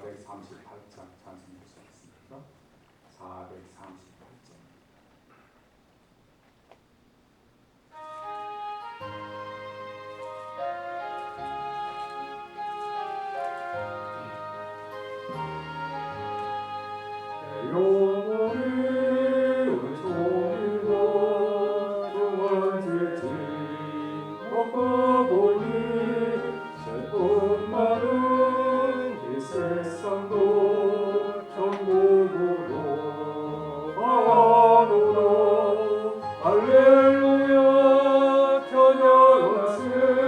438장 Lord.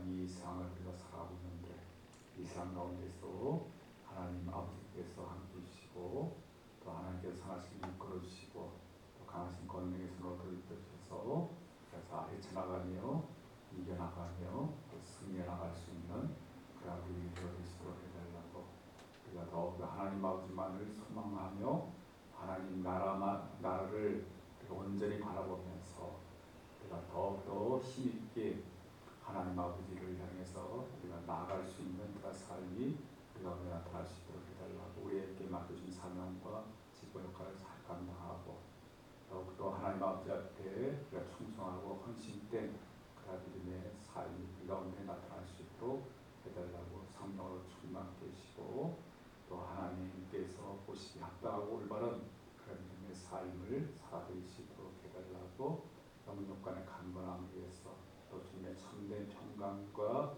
이 세상을 우리가 살아가고 있는데 이 세상 가운데서 하나님 아버지께서 함께 해주시고 또 하나님께서 선하신 이끌어 주시고 또 강하신 권능의 손으로 들이켜 주셔서 그래서 헤쳐나가며 이겨나가며 또 승리해 나갈 수 있는 그런 우리 되어 주시도록 해달라고 우리가 더욱더 하나님 아버지만을 소망하며 하나님 나라만 나라를 우리가 온전히 바라보면서 우리가 더욱더 힘있게 하나님 아버지를 향해서 우리가 나아갈 수 있는 그런 삶이 우리가 나타날 수 있도록 해달라고 우리에게 맡겨준 사명과 직분 역할을 잘 감당하고 더욱더 하나님 아버지 앞에 우리가 충성하고 헌신된 믿음의 삶이 우리 가운데 나타날 수 있도록 해달라고 성령으로 충만케 해주시고 또 하나님께서 보시기 합당하고 올바른 그런 믿음의 삶을 살아드리시도록 해달라고 영육간의 강건함을 위해서 또 주님의 참된 평강과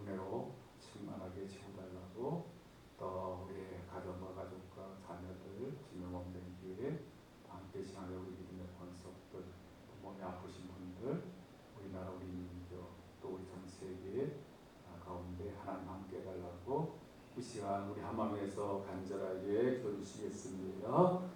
은혜로 충만하게 채워달라고 또 우리의 가정과 가족과 자녀들 주님 없는 기회에 함께 시간에 우리 믿음의 권속들 또 몸이 아프신 분들 우리나라 우리 민족 또 우리 전 세계 가운데 하나님 함께 해달라고 이 시간 우리 한마음에서 간절하게 기도 주시겠습니다.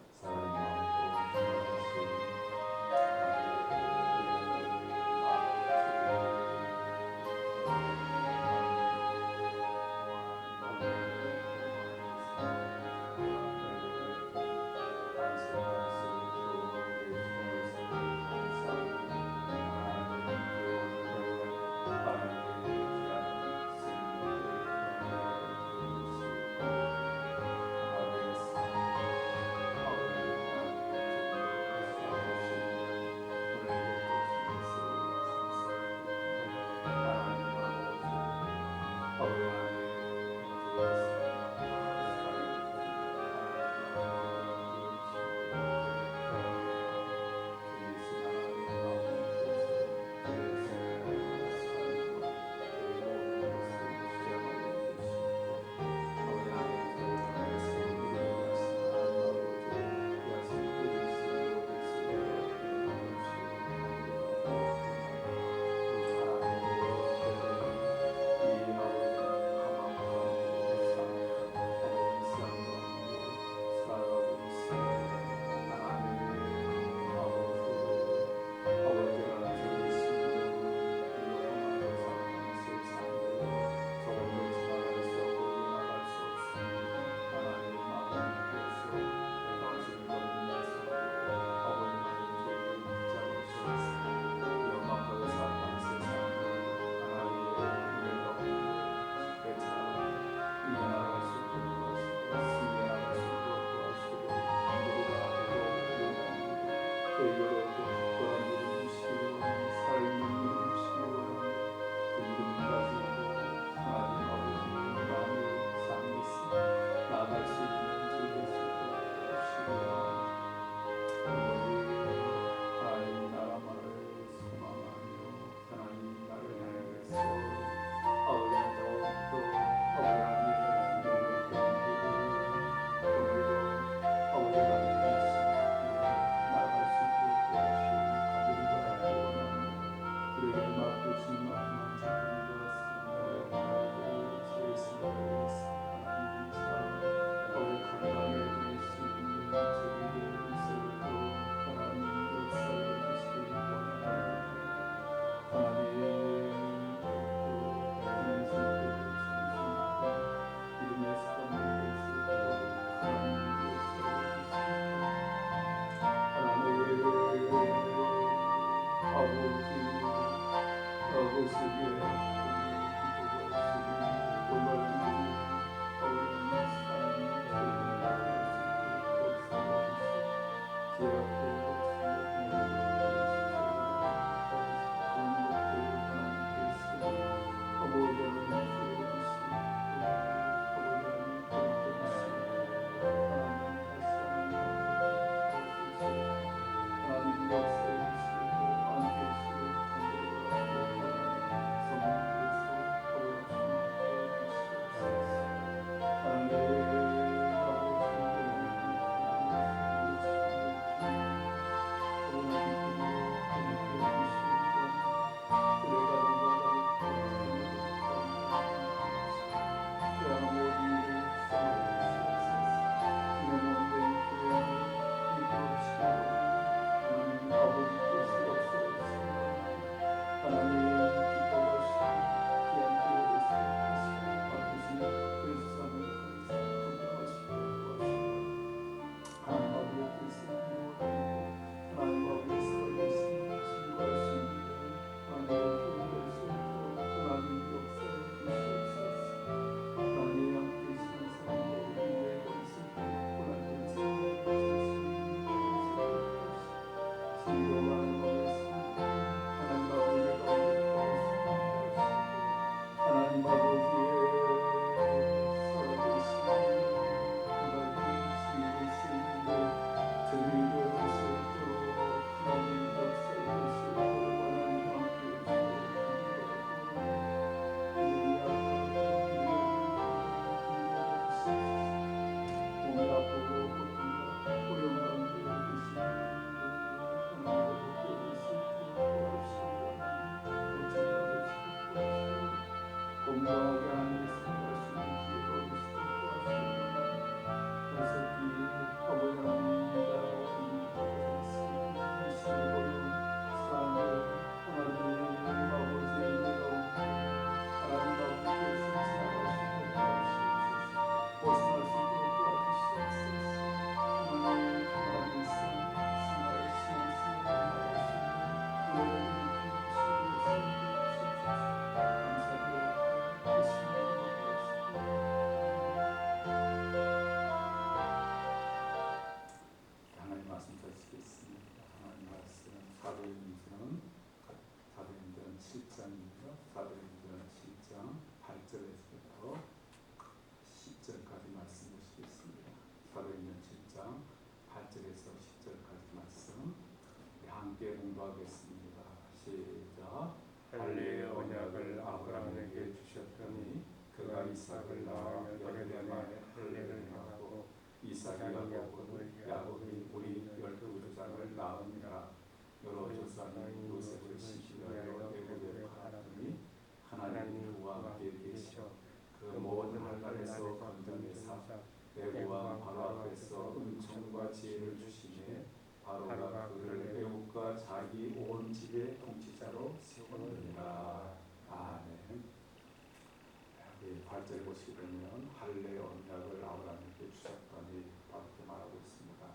8절에 보시게 되면 할례 언약을 아브라함에게 주셨더니 이렇게 말하고 있습니다.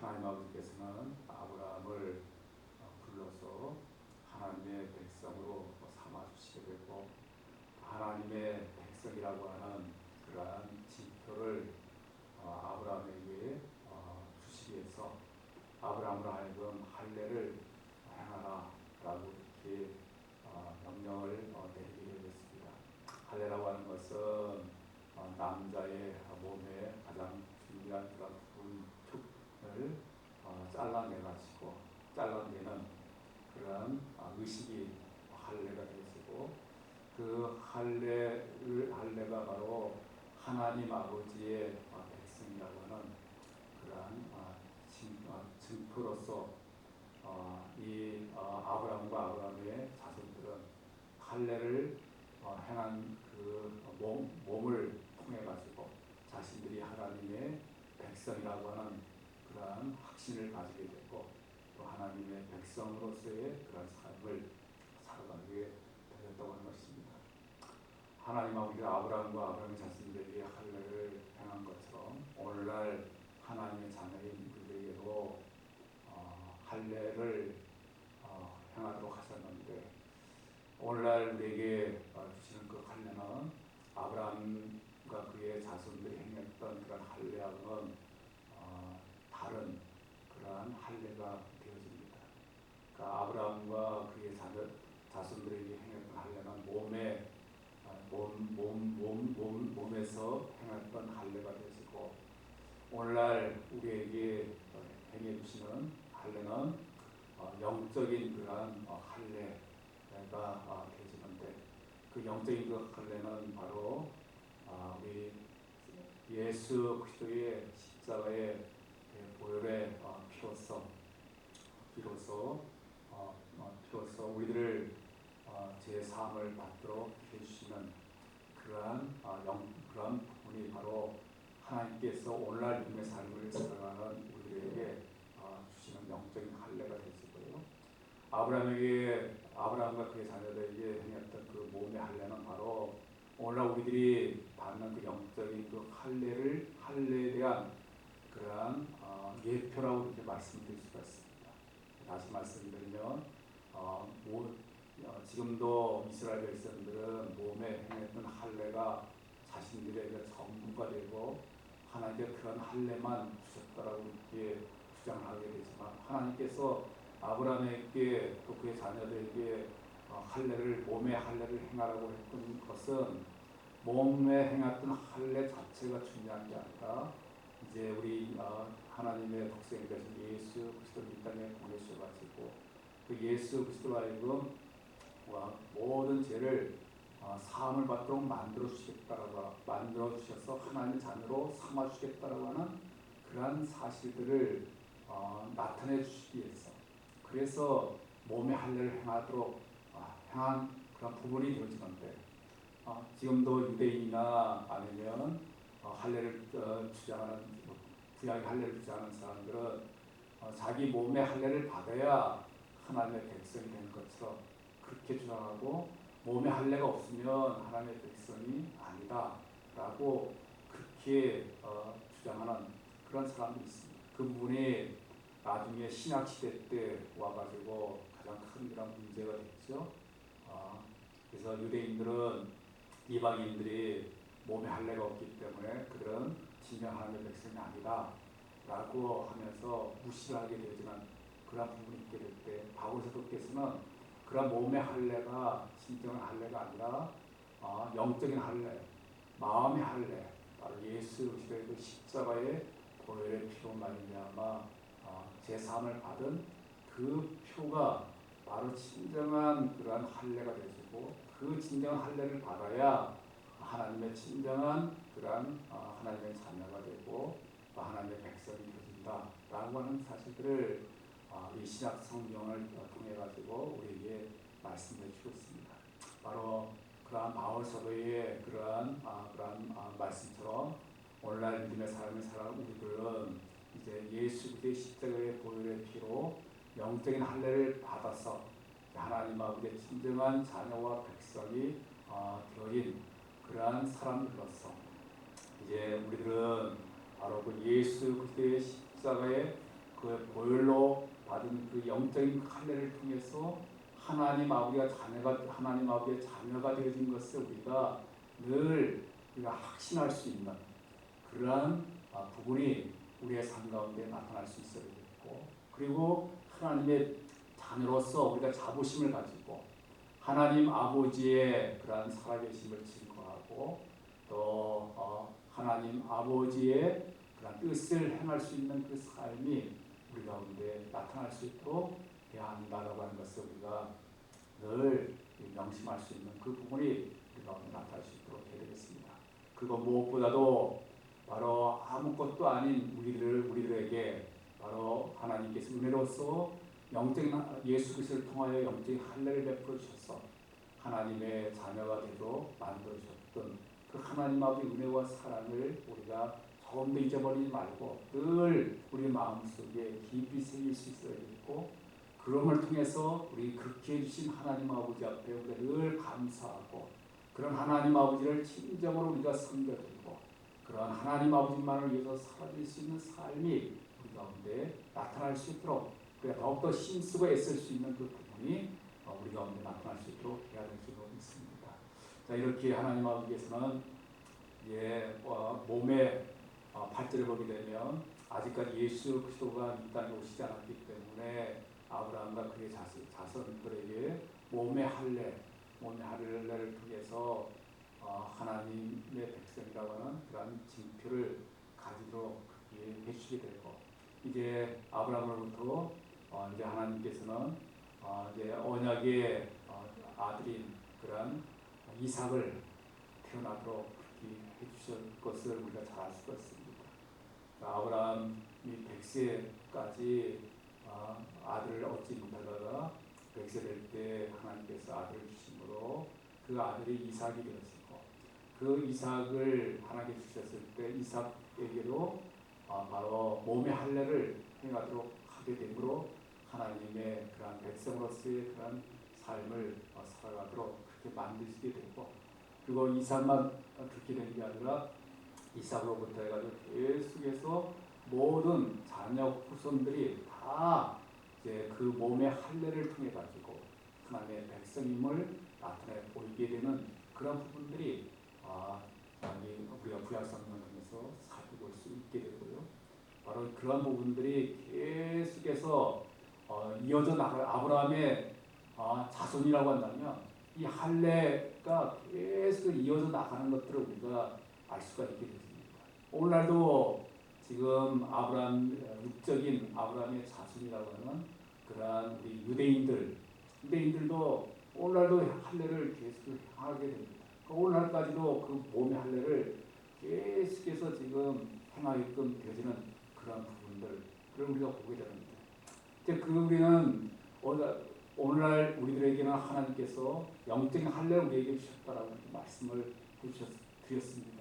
하나님 아버지께서는 아브라함을 어, 불러서 하나님의 백성으로 삼아주시게 되고 하나님의 백성이라고 하는 할례를 할례가 바로 하나님 아버지의 백성이라고 하는 그러한 아, 아, 증표로서 아, 이 아브라함과 아브라함의 자손들은 할례를 어, 행한 그 몸, 을 통해 가지고 자신들이 하나님의 백성이라고 하는 그러한 확신을 가지게 됐고 또 하나님의 백성으로서의 그러한 하나님하고 우리 아브라함과 아브라함의 자손들이 할례를 행한 것처럼 오늘날 하나님의 자녀인 우리에게도 어, 할례를 어, 행하도록 하셨는데 오늘날 우리에게 오늘날 우리에게 어, 행해 주시는 할례는 어, 영적인 그러한 어, 할례가 어, 되어지는데 그 영적인 그 할례는 바로 아, 우리 예수 그리스도의 십자가의 그 보혈의 어, 어, 어, 피로서 우리들을 어, 제 사함을 받도록 해주시는 그러한 어, 영 하나님께서 오늘날 믿음의 삶을 살아가는 우리들에게 어, 주시는 영적인 할례가 되시고요. 아브라함에게 아브라함과 그의 자녀들에게 행했던 그 몸의 할례는 바로 오늘날 우리들이 받는 그 영적인 그 할례를 할례에 대한 그러한 어, 예표라고 이렇게 말씀드릴 수가 있습니다. 다시 말씀드리면 어, 모, 어, 지금도 이스라엘 백성들은 몸에 행했던 할례가 자신들의 그 전부가 되고 하나님께 그런 할례만 주셨다라고 이렇게 주장하게 되지만 하나님께서 아브라함에게 또 그의 자녀들에게 어, 할례를 몸의 할례를 행하라고 했던 것은 몸에 행했던 할례 자체가 중요한 게 아니라 이제 우리 어, 하나님의 독생이 되신 예수 그리스도를 이 땅에 보내셔가지고 그 예수 그리스도로 하여금 와, 모든 죄를 어, 사함을 받도록 만들어 주시겠다라고 만들어 주셔서 하나님의 자녀로 삼아 주겠다라고 하는 그러한 사실들을 어, 나타내 주시기 위해서. 그래서 몸의 할례를 행하도록 아, 행한 그런 부분이 되어지는데 어, 지금도 유대인이나 아니면 어, 할례를 어, 주장하는 구약의 할례를 주장하는 사람들은 어, 자기 몸의 할례를 받아야 하나님의 백성이 되는 것처럼 그렇게 주장하고 몸에 할례가 없으면 하나님의 백성이 아니다라고 그렇게 어, 주장하는 그런 사람도 있습니다. 그 부분이 나중에 신약 시대 때 와가지고 가장 큰 이런 문제가 됐죠. 어, 그래서 유대인들은 이방인들이 몸에 할례가 없기 때문에 그들은 진정 하나님의 백성이 아니다라고 하면서 무시를 하게 되지만 그런 부분이 있게 될 때 바울 사도께서는 그런 몸의 할례가 진정한 할례가 아니라 어, 영적인 할례, 마음의 할례, 바로 예수 그리스도의 그 십자가의 보혈의 피로 말미암아 어, 제 사함을 받은 그 표가 바로 진정한 그러한 할례가 되시고 그 진정한 할례를 받아야 하나님의 진정한 그러한 어, 하나님의 자녀가 되고 또 하나님의 백성이 되어진다라고 하는 사실들을 어, 이 신약 성경을 통해 가지고 우리에게 말씀해 주고 있습니다. 바로 그러한 바울 사도의 그러한 아, 그러한 아, 말씀처럼 오늘날 믿음의 삶을 살아가는 우리들은 이제 예수 그리스도의 십자가의 보혈의 피로 영적인 할례를 받아서 하나님 아버지의 진정한 자녀와 백성이 어, 되어진 그러한 사람들로서 이제 우리들은 바로 그 예수 그리스도의 십자가의 그 보혈로 받은 그 영적인 할례를 통해서 하나님 아버지가 자녀가 하나님 아버지의 자녀가 되어진 것을 우리가 늘 우리가 확신할 수 있는 그러한 아, 부분이 우리의 삶 가운데 나타날 수 있어야 되겠고 그리고 하나님의 자녀로서 우리가 자부심을 가지고 하나님 아버지의 그러한 살아계심을 증거하고 또 어, 하나님 아버지의 그런 뜻을 행할 수 있는 그 삶이 우리 가운데 나타날 수 있도록 해야 한다라고 하는 것을 우리가 늘 명심할 수 있는 그 부분이 우리 가운데 나타날 수 있도록 해야 되겠습니다. 그거 무엇보다도 바로 아무것도 아닌 우리를 우리들에게 바로 하나님께서 은혜로서 영적인 하- 예수 그리스도를 통하여 영적인 할례를 베풀어 주셔서 하나님의 자녀가 되도록 만들어 주셨던 그 하나님 아버지 은혜와 사랑을 우리가 조금 더 잊어버리지 말고 늘 우리 마음속에 깊이 새길 수 있어야겠고 그럼을 통해서 우리 그렇게 해주신 하나님 아버지 앞에 우리가 늘 감사하고 그런 하나님 아버지를 진정으로 우리가 섬겨드리고 그런 하나님 아버지만을 위해서 살아질 수 있는 삶이 우리 가운데 나타날 수 있도록 우리가 더욱더 힘쓰고 애쓸 수 있는 그 부분이 어, 우리가 가운데 나타날 수 있도록 해야 될 줄로 믿습니다. 자 이렇게 하나님 아버지께서는 예, 어, 몸의 어, 발전을 보게 되면 아직까지 예수 그리스도가 이 땅에 오시지 않았기 때문에 아브라함과 그의 자손, 자손들에게 몸의 할례, 몸의 할례를 통해서 어, 하나님의 백성이라고 하는 그러한 징표를 가지도록 그렇게 해주시게 되고 이제 아브라함으로부터 어, 이제 하나님께서는 어, 이제 언약의 어, 아들인 그러한 이삭을 태어나도록 해주실 것을 우리가 잘 알 수가 있습니다. 아브라함이 100세까지 아, 아들을 얻지 못하다가 100세 될 때 하나님께서 아들을 주심으로 그 아들이 이삭이 되었고 그 이삭을 하나님께 주셨을 때 이삭에게도 아, 바로 몸의 할례를 행하도록 하게 되므로 하나님의 그러한 백성으로서의 그러한 삶을 어, 살아가도록 그렇게 만드시게 되고 그리고 이삭만 그렇게 되는 게 아니라 이삭으로부터 해가지고 계속해서 모든 자녀 후손들이 다 이제 그 몸의 할례를 통해 가지고 하나님의 백성임을 나타내 보이게 되는 그런 부분들이 아, 우리가 성경을 통해서 살펴볼 수 있게 되고요. 바로 그런 부분들이 계속해서 어, 이어져 나가 아브라함의 아, 자손이라고 한다면 이 할례가 계속 이어져 나가는 것들을 우리가 알 수가 있게 됩니다. 오늘날도 지금 아브라함 육적인 아브라함의 자손이라고 하는 그러한 우리 유대인들 유대인들도 오늘날도 할례를 계속 하게 됩니다. 그 오늘날까지도 그 몸의 할례를 계속해서 지금 행하게끔 되어지는 그런 부분들을 우리가 보게 됩니다. 이제 그 우리는 오늘 오늘날 우리들에게는 하나님께서 영적인 할례를 우리에게 주셨다라고 말씀을 드렸습니다.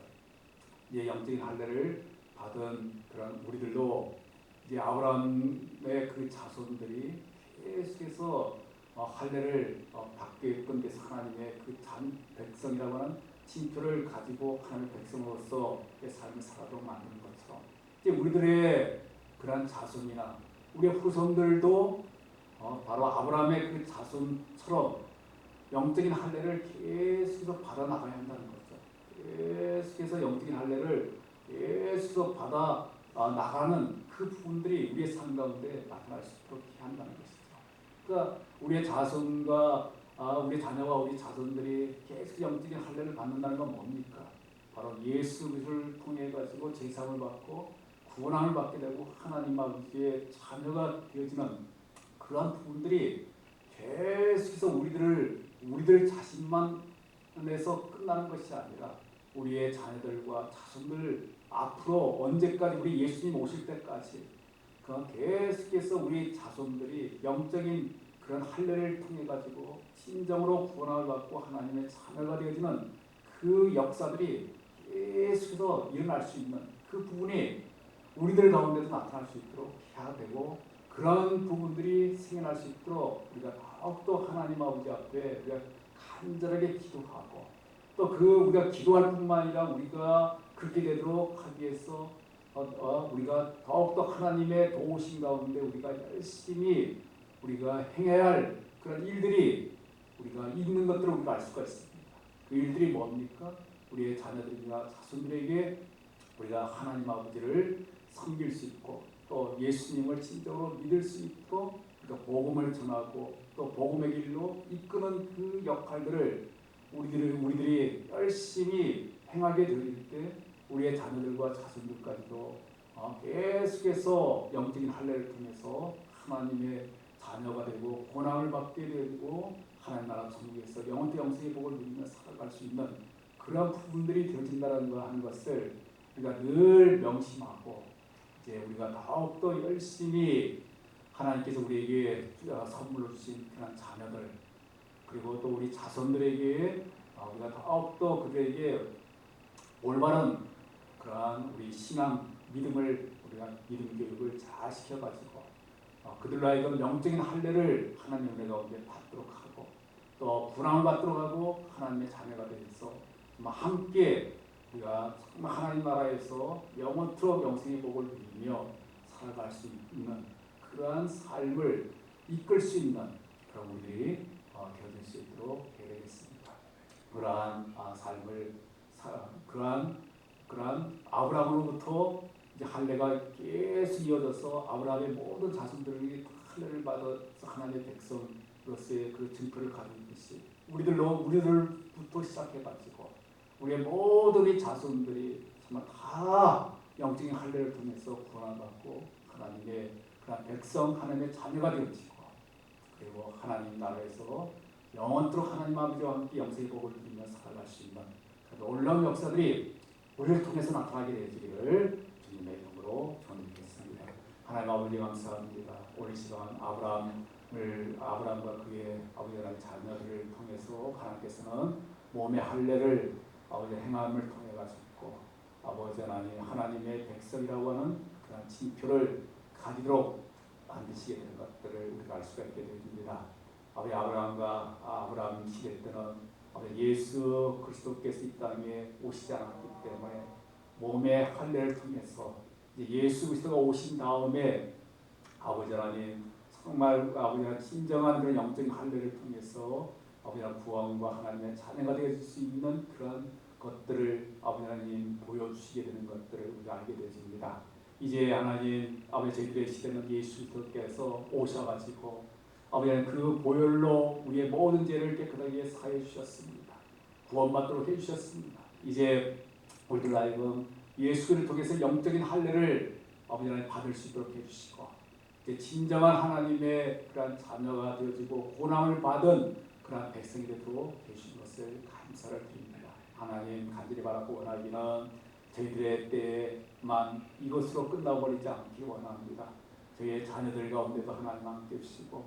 이제 영적인 할례를 받은 그런 우리들도 이제 아브라함의 그 자손들이 계속해서 어, 할례를 어, 받게끔 돼서 하나님의 그참 백성이라고 하는 징표를 가지고 하나님의 백성으로서의 삶을 살아도록 만드는 것처럼 이제 우리들의 그러한 자손이나 우리의 후손들도 어, 바로 아브라함의 그 자손처럼 영적인 할례를 계속해서 받아 나가야 한다는 거죠. 계속해서 영적인 할례를 계속 받아 아, 나가는 그 부분들이 우리의 삶 가운데 나타날 수 있도록 한다는 것이죠. 그러니까 우리의 자손과 아, 우리 자녀와 우리 자손들이 계속 영적인 할례를 받는다는 건 뭡니까? 바로 예수 그리스도를 통해 가지고 제사를 받고 구원함을 받게 되고 하나님 아버지의 자녀가 되어지는 그러한 부분들이 계속해서 우리들을 우리들 자신만에서 끝나는 것이 아니라 우리의 자녀들과 자손들 앞으로 언제까지 우리 예수님 오실 때까지 그 계속해서 우리 자손들이 영적인 그런 할례를 통해 가지고 진정으로 구원을 받고 하나님의 자녀가 되어지는 그 역사들이 계속해서 일어날 수 있는 그 부분이 우리들 가운데도 나타날 수 있도록 해야 되고 그런 부분들이 생겨날 수 있도록 우리가 더욱더 하나님 아버지 앞에 우리가 간절하게 기도하고 또 그 우리가 기도할 뿐만 아니라 우리가 그렇게 되도록 하기 위해서 어, 어, 우리가 더욱더 하나님의 도우심 가운데 우리가 열심히 우리가 행해야 할 그런 일들이 우리가 있는 것들을 우리가 알 수가 있습니다. 그 일들이 뭡니까? 우리의 자녀들이나 자손들에게 우리가 하나님 아버지를 섬길 수 있고 또 예수님을 진정으로 믿을 수 있고 우리가 복음을 전하고 또 복음의 길로 이끄는 그 역할들을 우리들이 우리들이 열심히 행하게 될 때 우리의 자녀들과 자손들까지도 어, 계속해서 영적인 할례를 통해서 하나님의 자녀가 되고 권함을 받게 되고 하나님 나라 천국에서 영원히 영생의 복을 누리며 살아갈 수 있는 그런 부분들이 되어진다는 거 하는 것을 우리가 늘 명심하고 이제 우리가 더욱더 열심히 하나님께서 우리에게 어, 선물로 주신 그런 자녀들 그리고 또 우리 자손들에게 어, 우리가 더욱더 그들에게 올바른 그러한 우리 신앙 믿음을 우리가 믿음 교육을 잘 시켜가지고 어, 그들로 하여금 영적인 할례를 하나님 은혜 가운데 받도록 하고 또 분함을 받도록 하고 하나님의 자녀가 되어서 함께 우리가 정말 하나님 나라에서 영원토록 영생의 복을 누리며 살아갈 수 있는 그러한 삶을 이끌 수 있는 그런 우리 어, 되어질 수 있도록 되겠습니다. 그러한 아, 삶을 사, 그러한 그러한 아브라함으로부터 이제 할례가 계속 이어져서 아브라함의 모든 자손들이 다 할례를 받아서 하나님의 백성으로서의 그 증표를 가지고 있듯이 우리들로 우리들부터 시작해가지고 우리의 모든 이 자손들이 정말 다 영적인 할례를 통해서 구원받고 하나님의 그런 백성 하나님의 자녀가 되어지고 그리고 하나님 나라에서 영원토록 하나님 아버지와 함께 영생의 복을 누리며 살아갈 수 있는 그런 놀라운 역사들이 우리를 통해서 나타나게 되기를 주님의 이름으로 전드리겠습니다. 하나님 아버지 감사합니다. 오늘 시간 아브라함을 아브라함과 그의 아버지라는 자녀들을 통해서 하나님께서는 몸의 할례를 아버지 행함을 통해 가지고 아버지 하나님 하나님의 백성이라고 하는 그런 징표를 가지도록 만드시게 되는 것들을 우리가 알 수가 있게 됩니다. 아버지 아브라함과 아브라함 시대 때는 아버지 예수 그리스도께서 이 땅에 오시지 않았기 때문에 몸의 할례를 통해서 예수 그리스도가 오신 다음에 아버지 하나님 정말 아버지 하나님 진정한 그런 영적인 할례를 통해서 아버지 하나님 구원과 하나님의 자녀가 되어질 수 있는 그런 것들을 아버지 하나님 보여주시게 되는 것들을 우리가 알게 되어집니다. 이제 하나님 아버지 저희들의 시대는 예수 그리스도께서 오셔가지고 아버지 하나님 그 보혈로 우리의 모든 죄를 깨끗하게 사해 주셨습니다. 구원받도록 해주셨습니다. 이제 우리들 하여금 예수를 통해서 영적인 할례를 아버지 하나님 받을 수 있도록 해주시고 이제 진정한 하나님의 그러한 자녀가 되어지고 고난을 받은 그러한 백성이 되도록 해주신 것을 감사를 드립니다. 하나님 간절히 바라고 원하기는 저희들의 때만 이것으로 끝나버리지 않기 원합니다. 저희의 자녀들 가운데도 하나님 함께 해주시고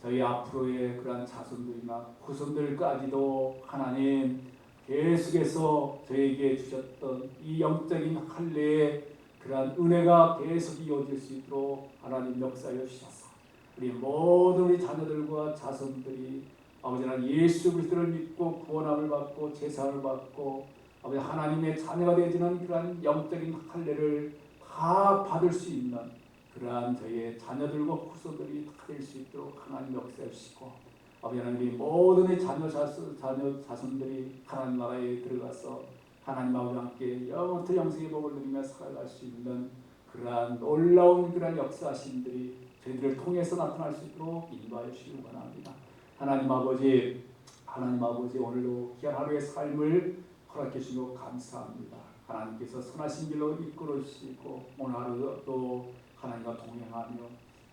저희 앞으로의 그러한 자손들이나 후손들까지도 하나님 계속해서 저에게 주셨던 이 영적인 할례의 그러한 은혜가 계속 이어질 수 있도록 하나님 역사해 주셔서 우리 모든 우리 자녀들과 자손들이 아버지 하나님 예수 그리스도를 믿고 구원함을 받고 제사를 받고 아버지 하나님의 자녀가 되어지는 그러한 영적인 할례를 다 받을 수 있는 그러한 저희의 자녀들과 후손들이 다 될 수 있도록 하나님 역사해 주시고 아버지 하나님 모든 의 자녀 자손 자녀 자손들이 하나님 나라에 들어가서 하나님 아버지와 함께 영원토 영생의 복을 누리며 살아갈 수 있는 그러한 놀라운 그러한 역사하심들이 저희들을 통해서 나타날 수 있도록 인도하여 주시기 원합니다. 하나님 아버지 하나님 아버지 오늘도 귀한 하루의 삶을 허락해 주시고 감사합니다. 하나님께서 선하신 길로 이끌어 주시고 오늘 하루도 하나님과 동행하며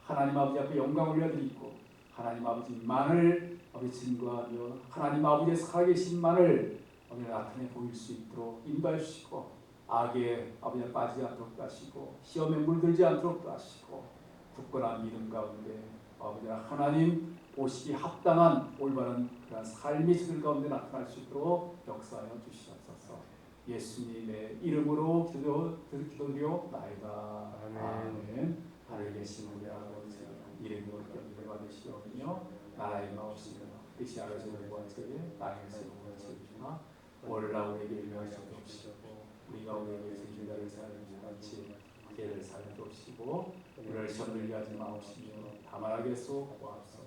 하나님 아버지 앞에 영광 올려드리고 하나님 아버지만을 아버지 증거하며 하나님 아버지의 살아계신만을 아버지 나타내 보일 수 있도록 인도해 주시고 악에 아버지 빠지지 않도록 하시고 시험에 물들지 않도록 하시고 굳건한 믿음 가운데 아버지 하나님 오시기 합당한 올바른 그런 삶이 저들 가운데 나타날 수 있도록 역사하여 주시옵소서. 예수님의 이름으로 기도 기도드려 나이다. 아멘. 하늘에 계신 우리 아버지 이름이 어떻게 받으시오며 나라의 마옵시며 뜻이 아버지의 원처에 땅에서 원처주나 올라 우리에게 일하시옵시고 우리가 우리에게 진자를 사는 같이 죄를 사는 옵시고 우리를 시험 들게 하지 마옵시며 다만하게 쏘고하옵소서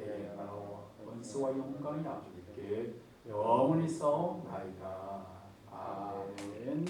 대가와 원수와 영광이 아버지께 영원히 싸움나이다. 아멘.